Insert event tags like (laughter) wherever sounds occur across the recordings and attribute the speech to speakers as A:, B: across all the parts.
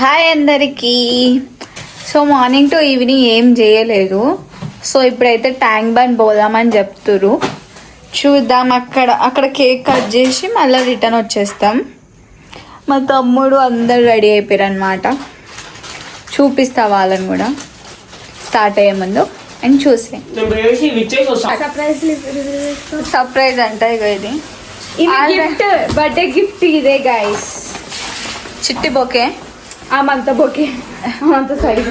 A: Hi అందరికీ. So morning to evening ఏం చేయలేదు. సో ఇప్పుడైతే ట్యాంక్ బండ్ పోదామని చెప్తురు చూద్దాం అక్కడ అక్కడ కేక్ కట్ చేసి మళ్ళీ రిటర్న్ వచ్చేస్తాం. మా తమ్ముడు అందరు రెడీ అయిపోయారు అనమాట చూపిస్తా వాళ్ళని కూడా? స్టార్ట్ అయ్యే ముందు. అండ్ చూసే. సర్ప్రైజ్ అంట ఇగో ఇది.
B: గిఫ్ట్ బర్త్డే గిఫ్ట్ ఇదే గైస్
A: చిట్టి బొకే?
B: ఆ మంత బొకే. అంత సైజ్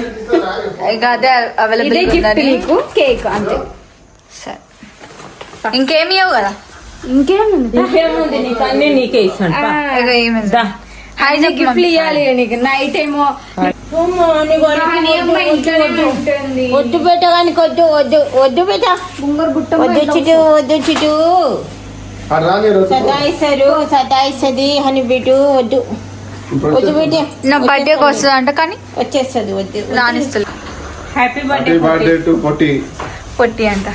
A: ఇక అదే అవైలబుల్
B: నీకు కేక్ అంతే.
A: సరే. ఇంకేమి ఇవ్వవు కదా?
B: ఇంకేముంది?
C: ఇంకేముంది? నీకు అన్ని నీకే ఇస్తాను.
A: హాయ్.
B: ఇవ్వాలి నీకు. నైట్ ఏమో
C: వద్దు పెట్ట కానీ వద్దు. వద్దు వద్దు పెట్ట వద్దు చిటు వద్దు చిటు. సతాయిస్తారు సతాయిస్తుంది అని బిటు వద్దు. వద్దు పెట్టే
A: నా బర్త్డేకి వస్తుంది అంట కానీ
C: వచ్చేస్తుంది వద్దు
A: నానిస్తుంది
C: హ్యాపీ
D: హ్యాపీ బర్త్డే టు పొట్టి.
A: పొట్టి. అంట.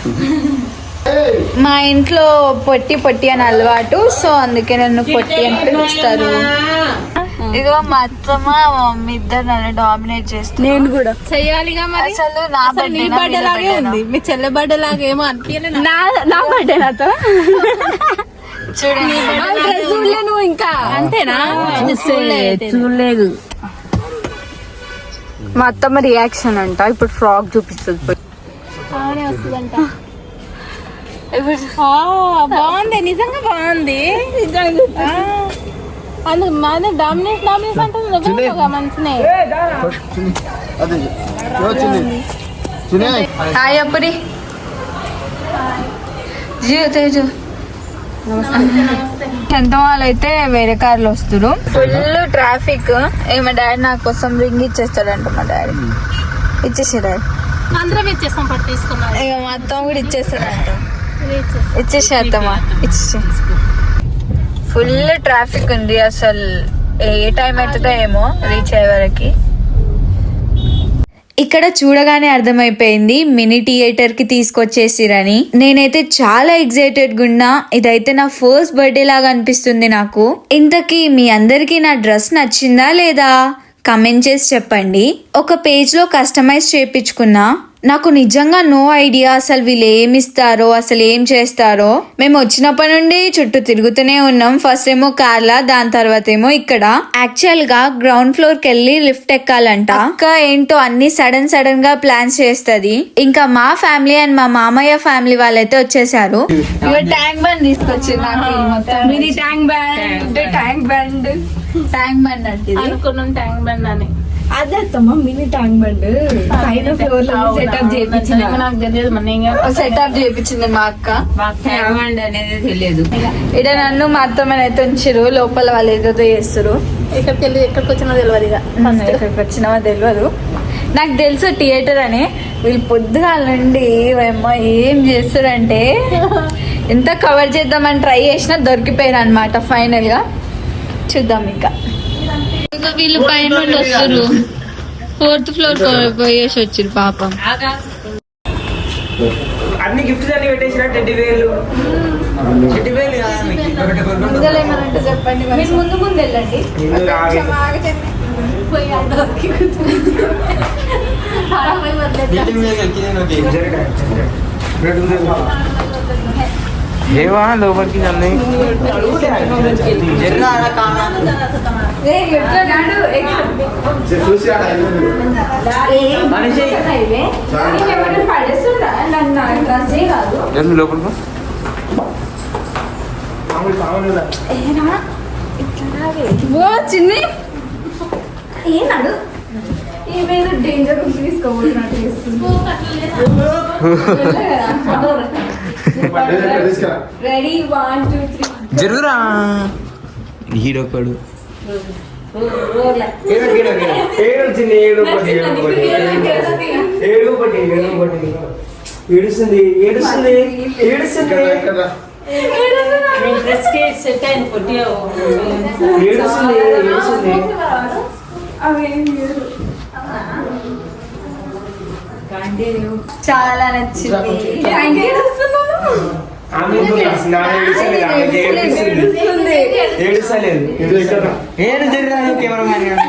A: మా ఇంట్లో పొట్టి పొట్టి అని అలవాటు సో అందుకే నన్ను పొట్టి అని పిలుస్తారు. ఇదిగో మా అత్తమ్మ మా మమ్మీ ఇద్దరు నన్ను డామినేట్ చేస్తారు
B: నేను కూడా. చెయ్యాలిగా మరి?
A: అసలు నా
B: అసలు నీ బర్త్డే లాగే? ఉంది. మీ చెల్లె బర్త్డే లాగా ఏమో అనిపించలేదు నా నా బర్త్డే నాతో
A: చూడండి.
B: చూడలే నువ్వు ఇంకా. అంతేనా?
C: చూడలేదు.
A: మా అత్తమ్మ రియాక్షన్ అంట. ఇప్పుడు ఫ్రాక్ చూపిస్తుంది.
B: బాగుంది. నిజంగా బాగుంది. అందుకు మన డామినేట్ డామినేట్ అంటే నువ్వే మంచినే
A: హాయ్ అప్పురి జియో తేజు. ఎంత వాళ్ళు అయితే వేరే కార్లు వస్తారు ఫుల్ ట్రాఫిక్. ఏ మా డాడీ నా కోసం రింగ్ ఇచ్చేస్తాడంట మా డాడీ. ఇచ్చేసి డాడీ
B: అందరం ఇచ్చేస్తాం పట్టు తీసుకున్నాం
A: ఇక మా అత్తమ్మ కూడా ఇచ్చేస్తాడంట. ఇచ్చేసి అత్తమ్మ. ఇచ్చేసి ఫుల్ ట్రాఫిక్ ఉంది అసలు. ఏ టైం అవుతుందో ఏమో రీచ్ అయ్యే వరకు. ఇక్కడ చూడగానే అర్థమైపోయింది మినీ థియేటర్కి తీసుకొచ్చేసిరని. నేనైతే చాలా ఎగ్జైటెడ్ గున్నా ఇదైతే నా ఫస్ట్ బర్త్డే లాగా అనిపిస్తుంది నాకు. ఇంతకీ మీ అందరికీ నా డ్రెస్ నచ్చిందా లేదా? కమెంట్ చేసి చెప్పండి. ఒక పేజ్లో కస్టమైజ్ చేపించుకున్నా నాకు నిజంగా నో ఐడియా అసలు వీళ్ళు ఏమి ఇస్తారో అసలు ఏం చేస్తారో. మేము వచ్చినప్పటి నుండి చుట్టూ తిరుగుతూనే ఉన్నాం. ఫస్ట్ ఏమో కార్లా దాని తర్వాత ఏమో ఇక్కడ. యాక్చువల్గా గ్రౌండ్ ఫ్లోర్కి వెళ్ళి లిఫ్ట్ ఎక్కాలంట. అక్క ఏంటో అన్ని సడన్ సడన్గా ప్లాన్స్ చేస్తది. ఇంకా మా ఫ్యామిలీ అండ్ మా మామయ్య ఫ్యామిలీ వాళ్ళైతే వచ్చేసారు. Tank bund
B: tank band tank
A: bund. అంటే ఇది.
B: అనుకున్నాం ట్యాంక్ బండ్ అని. అదే అత్తమ్మ మినీ ట్యాంక్ బండ్. పైన ఫ్లోర్లో సెటప్ నాకు తెలియదు మన
A: సెటప్ చేయించింది మా అక్క.
C: అనేది తెలియదు.
A: ఇక్కడ నన్ను మా అత్తమ్మని అయితే ఉంచారు లోపల వాళ్ళు ఏదో చేస్తారు
B: ఎక్కడికి వెళ్ళి ఎక్కడికి వచ్చినా తెలియదు ఇక.
A: వచ్చినామో తెలియదు. నాకు తెలుసు థియేటర్ అని. వీళ్ళు పొద్దుగాల నుండి ఏమో ఏం చేస్తారంటే ఎంత కవర్ చేద్దామని ట్రై చేసినా దొరికిపోయారు అనమాట ఫైనల్గా. చూద్దాం ఇంకా. ఇంకా వీళ్ళు పైన వస్తారు. ఫోర్త్ ఫ్లోర్ పోయేసి వచ్చారు పాపం.
E: అన్ని గిఫ్ట్స్ అన్ని పెట్టేసిన టెడ్డి వేలు. టెడ్డి వేలు
A: చెప్పండి మీరు ముందు ముందు వెళ్ళండి. పోయి (laughs)
E: లోపలికి
A: ఏనా? ఇట్లా రావే. ఓ చిన్ని. ఏనాడు ఏమేదో డేంజర్ తీసుకోబోతున్నట్టు రెడీ వన్ టూ త్రీ
E: జరుగురా హీరోకడు ఏడుస్తుంది ఏడుస్తుంది ఏడుస్తుంది. ఏడుస్తుంది ఏడుస్తుంది.
A: చాలా నచ్చింది.
E: ఏడు జరిగినా కెమెరామ్యాన్ గారు.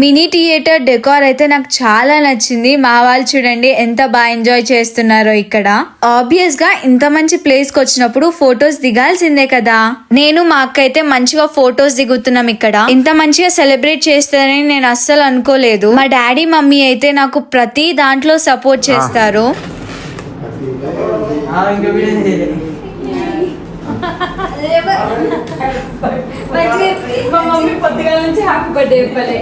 A: మినీ థియేటర్ డెకార్ అయితే నాకు చాలా నచ్చింది. మా వాళ్ళు చూడండి ఎంత బాగా ఎంజాయ్ చేస్తున్నారో ఇక్కడ. ఆబ్వియస్గా ఇంత మంచి ప్లేస్కి వచ్చినప్పుడు ఫొటోస్ దిగాల్సిందే కదా. నేను మా అక్క అయితే మంచిగా ఫొటోస్ దిగుతున్నాం ఇక్కడ. ఇంత మంచిగా సెలబ్రేట్ చేస్తారని నేను అస్సలు అనుకోలేదు. మా డాడీ మమ్మీ అయితే నాకు ప్రతి దాంట్లో సపోర్ట్ చేస్తారు
E: ఆ, ఇంకా వీడియో చేయలేదు.
B: మా మమ్మీ పొద్దుగాల నుంచి హ్యాపీ బర్త్డే చెప్పలే.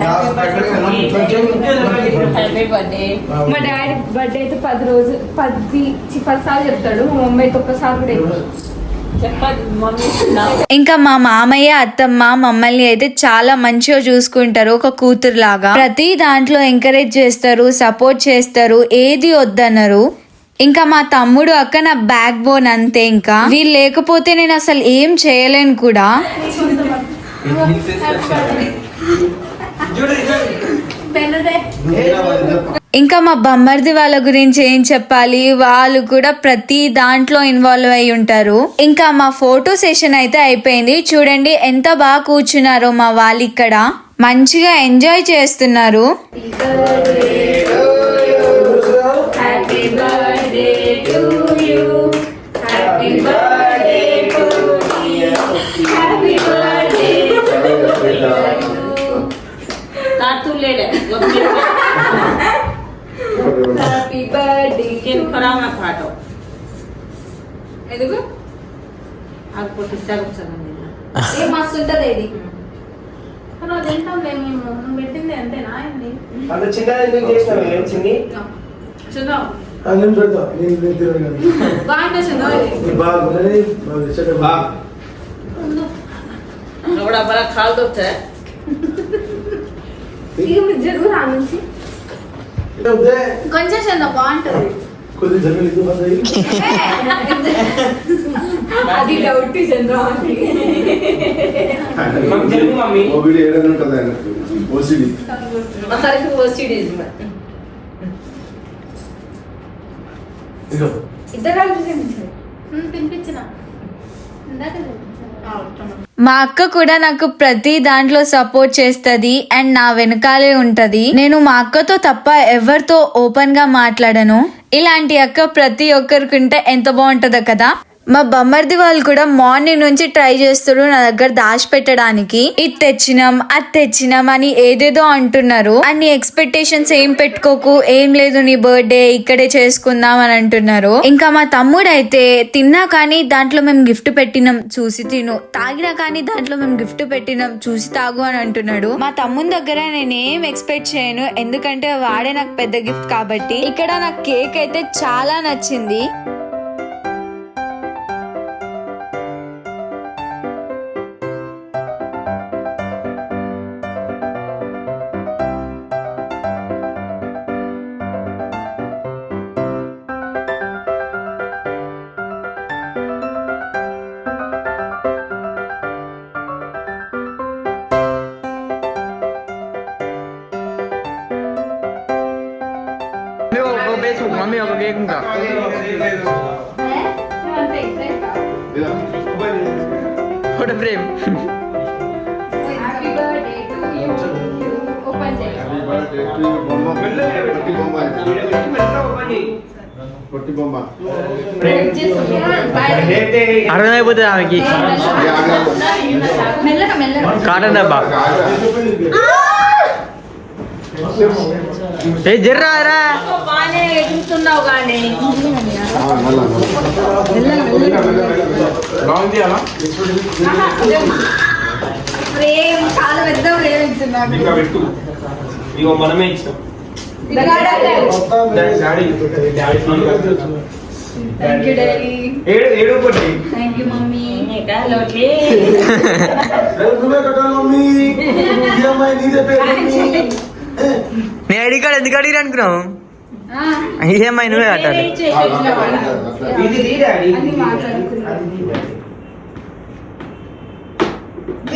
B: హ్యాపీ బర్త్డే మా డాడీ బర్త్డే అయితే పది రోజు పది పది సార్లు చెప్తాడు. మా మమ్మీ అయితే ఒక్కసారి కూడా చెప్పదు. చెప్పదు. మమ్మీ
A: ఇంకా మా మామయ్య అత్తమ్మ మమ్మల్ని అయితే చాలా మంచిగా చూసుకుంటారు. ఒక కూతురు లాగా ప్రతి దాంట్లో ఎంకరేజ్ చేస్తారు సపోర్ట్ చేస్తారు. ఏది వద్దన్నారు? ఇంకా మా తమ్ముడు అక్క నా బ్యాక్ బోన్ అంతే ఇంకా. వీళ్ళు లేకపోతే నేను అసలు ఏం చేయలేను కూడా. ఇంకా మా బమ్మర్ది వాళ్ళ గురించి ఏం చెప్పాలి? వాళ్ళు కూడా ప్రతి దాంట్లో ఇన్వాల్వ్ అయి ఉంటారు. ఇంకా మా ఫోటో సెషన్ అయితే అయిపోయింది. చూడండి ఎంత బాగా కూర్చున్నారో మా వాళ్ళు ఇక్కడ. మంచిగా ఎంజాయ్ చేస్తున్నారు.
B: హ్యాపీ బర్త్డే ఎందుకు ఏ మస్తు ఉంటది ఇది కానీ అది తింటాంలే మేము నువ్వు పెట్టింది అంతేనా ఏంది
E: అంత చిన్నది ఎందుకు చేసినావు ఏం చిన్ని
B: చూద్దాం
F: అన్నం పెడతా నేను నేను తిరగను
B: బాగుంటుంది చూద్దాం ఇది
F: బాగుందని
D: బా.
B: ఇది మీరు జరుగు రా నుంచి కొంచెం చందా బాగుంటుంది.
F: కొద్ది అది
B: డౌట్
D: ఏదైనా ఉంటుంది ఆయన? ఓసిడి
B: ఇద్దరు తినిపించిన. ఇందాక
A: మా అక్క కూడా నాకు ప్రతి దాంట్లో సపోర్ట్ చేస్తుంది అండ్ నా వెనకాలే ఉంటది. నేను మా అక్కతో తప్ప ఎవరితో ఓపెన్గా మాట్లాడను. ఇలాంటి అక్క ప్రతి ఒక్కరికి ఉంటే ఎంత బాగుంటుందో కదా? మా బొమ్మర్ది వాళ్ళు కూడా మార్నింగ్ నుంచి ట్రై చేస్తారు నా దగ్గర దాచి పెట్టడానికి ఇది తెచ్చినాం అది తెచ్చినాం అని ఏదేదో అంటున్నారు. అన్ని ఎక్స్పెక్టేషన్స్ ఏం పెట్టుకోకు ఏం లేదు నీ బర్త్డే ఇక్కడే చేసుకుందాం అని అంటున్నారు. ఇంకా మా తమ్ముడు అయితే తిన్నా కానీ దాంట్లో మేము గిఫ్ట్ పెట్టినాం చూసి తిను. తాగినా కానీ దాంట్లో మేము గిఫ్ట్ పెట్టినాం చూసి తాగు అని అంటున్నాడు. మా తమ్ముని దగ్గర నేనేం ఎక్స్పెక్ట్ చేయను ఎందుకంటే వాడే నాకు పెద్ద గిఫ్ట్ కాబట్టి. ఇక్కడ నాకు కేక్ అయితే చాలా నచ్చింది.
E: మమ్మీ ఒక కేక్ ఇంకా photo frame.
B: Happy birthday to you open చేయి.
D: బొమ్మ పొట్టి బొమ్మ పొట్టి బొమ్మ
E: అర్థమైపోతుంది ఆమెకి కాటన్ డబ్బా. ఏ జర్రా రా.
D: ఆ, మళ్ళా, మళ్ళా. లాంగ్ చేయాలా
B: ప్రేమ్ చాలా పెద్ద ప్రేమ్ ఇచ్చున్నాడు
E: ఇగో మనమే డాడీ ఏడు ఏడు ఒకటి
B: థ్యాంక్ యూ మమ్మీ.
F: నువ్వే కట్టాలి మమ్మీ. (laughs) ఈ అమ్మాయి నీదే పేరు మమ్మీ.
E: నీ ఐడి కార్డ్ ఎందుకు అడిగి అనుకున్నావు? ఈఎంఐ నువ్వే కట్టాలి. ఇది నీ డాడీ.
B: అని మాట్లాడుకున్నాం.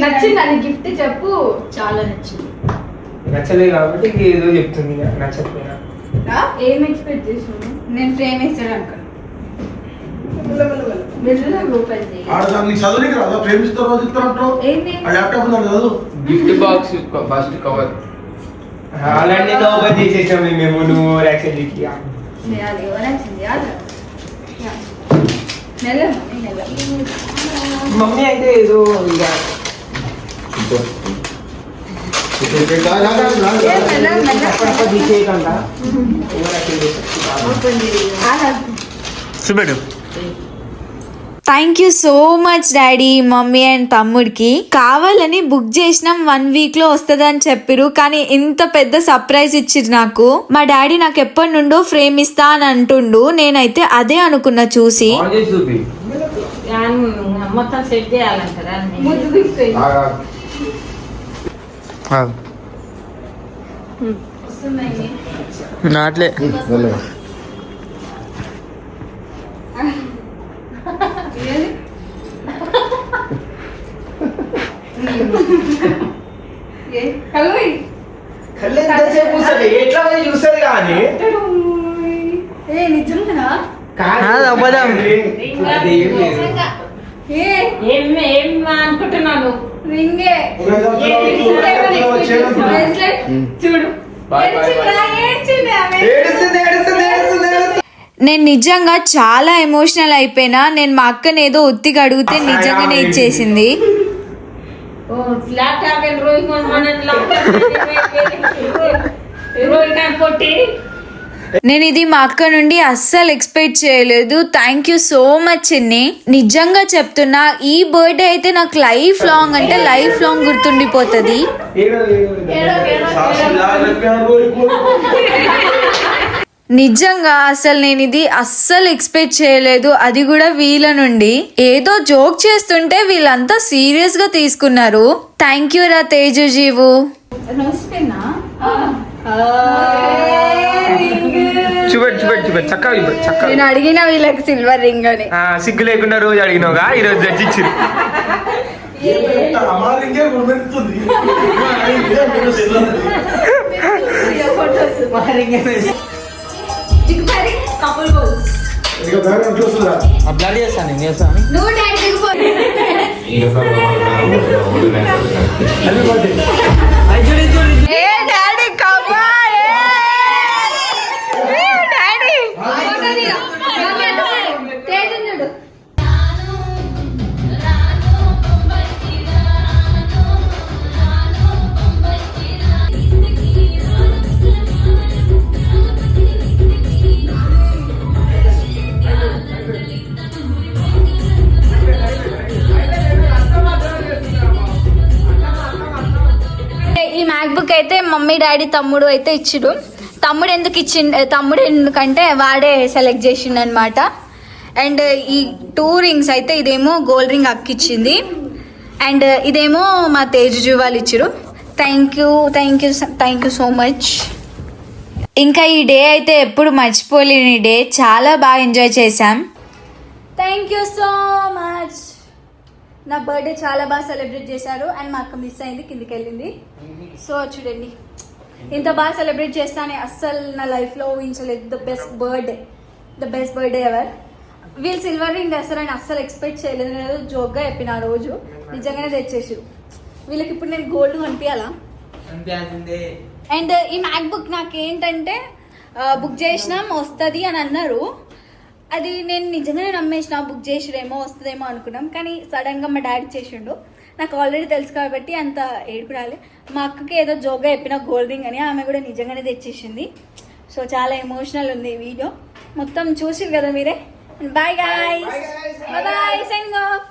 B: నచ్చింది అని గిఫ్ట్ చెప్పు.
C: చాలా నచ్చింది.
E: నచ్చలేదు కాబట్టి ఏదో చెప్తుంది నచ్చకపోయినా.
B: ఏం ఎక్స్పెక్ట్ చేసినావు
C: నేను ఫ్రేమ్ వేస్తాడు అనుకున్నా
B: మెల్లగా ఓపెన్ చేయి.
F: ఆడదాన్ని నీకు చదువునికి రాదా? ప్రేమిస్తారు రోజు ఇస్తారంటావు?
B: ఏంటి
F: ఆ ల్యాప్టాప్ ఉందా చదువు.
D: గిఫ్ట్ బాక్స్ ఫస్ట్ కవర్
E: हालांड ने 9 बजे से समय
B: में मोनू और एक्शन लिखिया
E: मेरा ले और एक्शन याद रख मेरे मम्मी आई थे तो यार सुबह
A: thank you so much daddy mummy and తమ్ముడికి. కావాలని బుక్ చేసినాం వన్ వీక్లో వస్తుందని చెప్పిరు కానీ ఇంత పెద్ద సర్ప్రైజ్ ఇచ్చిరు నాకు. మా డాడీ నాకు ఎప్పటి నుండో ఫ్రేమ్ ఇస్తా అని అంటుండు నేనైతే అదే అనుకున్నా చూసి.
D: ఆన్
E: కళ్ళు ఎంతసేపు చూస్తుంది ఎట్లా పోయి చూస్తుంది కానీ?
B: ఏ నిజంగా
E: కాదు. అబద్ధం. అది ఏం లేదు.
B: ఏ?
C: ఏం ఏం అనుకుంటున్నాను?
B: రింగే. చూడు. ఏడ్చిందా? ఏడ్చింది ఆమె.
E: ఏడుస్తుంది ఏడుస్తుంది ఏడుస్తుంది ఏడుస్తుంది
A: నేను నిజంగా చాలా ఎమోషనల్ అయిపోయినా నేను మా అక్కని ఏదో ఒత్తిగా అడిగితే నిజంగానే ఇచ్చేసింది. నేను ఇది మా అక్క నుండి అస్సలు ఎక్స్పెక్ట్ చేయలేదు. థ్యాంక్ యూ సో మచ్ చిన్ని. నిజంగా చెప్తున్నా ఈ బర్త్డే అయితే నాకు లైఫ్ లాంగ్ అంటే లైఫ్ లాంగ్ గుర్తుండిపోతుంది.
E: ఏడో ఏడో
A: నిజంగా అసలు నేను ఇది అస్సలు ఎక్స్పెక్ట్ చేయలేదు. అది కూడా వీళ్ళ నుండి. ఏదో జోక్ చేస్తుంటే వీళ్ళంతా సీరియస్గా తీసుకున్నారు. థ్యాంక్ యూ రా తేజు జీవు నేను అడిగిన వీళ్ళకి సిల్వర్ రింగ్ అని.
E: ఆ, సిగ్గు లేకుండా రోజు అడిగినావుగా? ఈ రోజు జడ్జి ఇచ్చిరు
F: అమారింగే గుర్తెత్తుంది
B: కపుల్ గోల్స్
F: ఇక బ్యాగ్ ఎంత వస్తుందా
E: అప్లాడ్ చేస్తాను నేను చేస్తాను
B: నువ్వు డాడీ దిగిపో
F: హ్యాపీ బర్త్డే
B: తేజుడు
A: బుక్ అయితే మమ్మీ డాడీ తమ్ముడు అయితే ఇచ్చిడు తమ్ముడు ఎందుకు ఇచ్చిండు? తమ్ముడు ఎందుకంటే వాడే సెలెక్ట్ చేసిండు అనమాట అండ్ ఈ టూ రింగ్స్ అయితే ఇదేమో గోల్డ్ రింగ్ అక్కిచ్చింది. అండ్ ఇదేమో మా తేజు వాళ్ళు ఇచ్చిరు thank you thank you thank you so much ఇంకా ఈ డే అయితే ఎప్పుడు మర్చిపోలేని డే. చాలా బాగా ఎంజాయ్ చేశాం. థ్యాంక్ యూ సో మచ్ నా బర్త్డే చాలా బాగా సెలబ్రేట్ చేశారు అండ్ మా అక్క మిస్ అయింది కిందికి వెళ్ళింది. సో చూడండి. ఇంత బాగా సెలబ్రేట్ చేస్తానని అస్సలు నా లైఫ్లో ఊహించలేదు. The best birthday the best birthday ever వీళ్ళు సిల్వర్ రింగ్ తెస్తారని అస్సలు ఎక్స్పెక్ట్ చేయలేదు. నేను జోక్గా చెప్పిన ఆ రోజు. నిజంగానే తెచ్చేసారు వీళ్ళకి ఇప్పుడు నేను గోల్డ్ కనిపించాలా అండ్ ఈ మ్యాక్ బుక్ నాకు ఏంటంటే బుక్ చేసినాం వస్తుంది అని అన్నారు. అది నేను నిజంగానే నమ్మేసిన బుక్ చేసిరేమో వస్తుందేమో అనుకున్నాం. కానీ సడన్గా మా డాడీ చేసిండు. నాకు ఆల్రెడీ తెలుసు కాబట్టి అంత ఏడుపు రాలే మా అక్కకి ఏదో జోగా చెప్పిన గోల్డ్ రింగ్ అని ఆమె కూడా నిజంగానే తెచ్చేసింది. సో చాలా ఎమోషనల్ ఉంది ఈ వీడియో. మొత్తం చూసిరు కదా మీరే? Bye guys bye signing off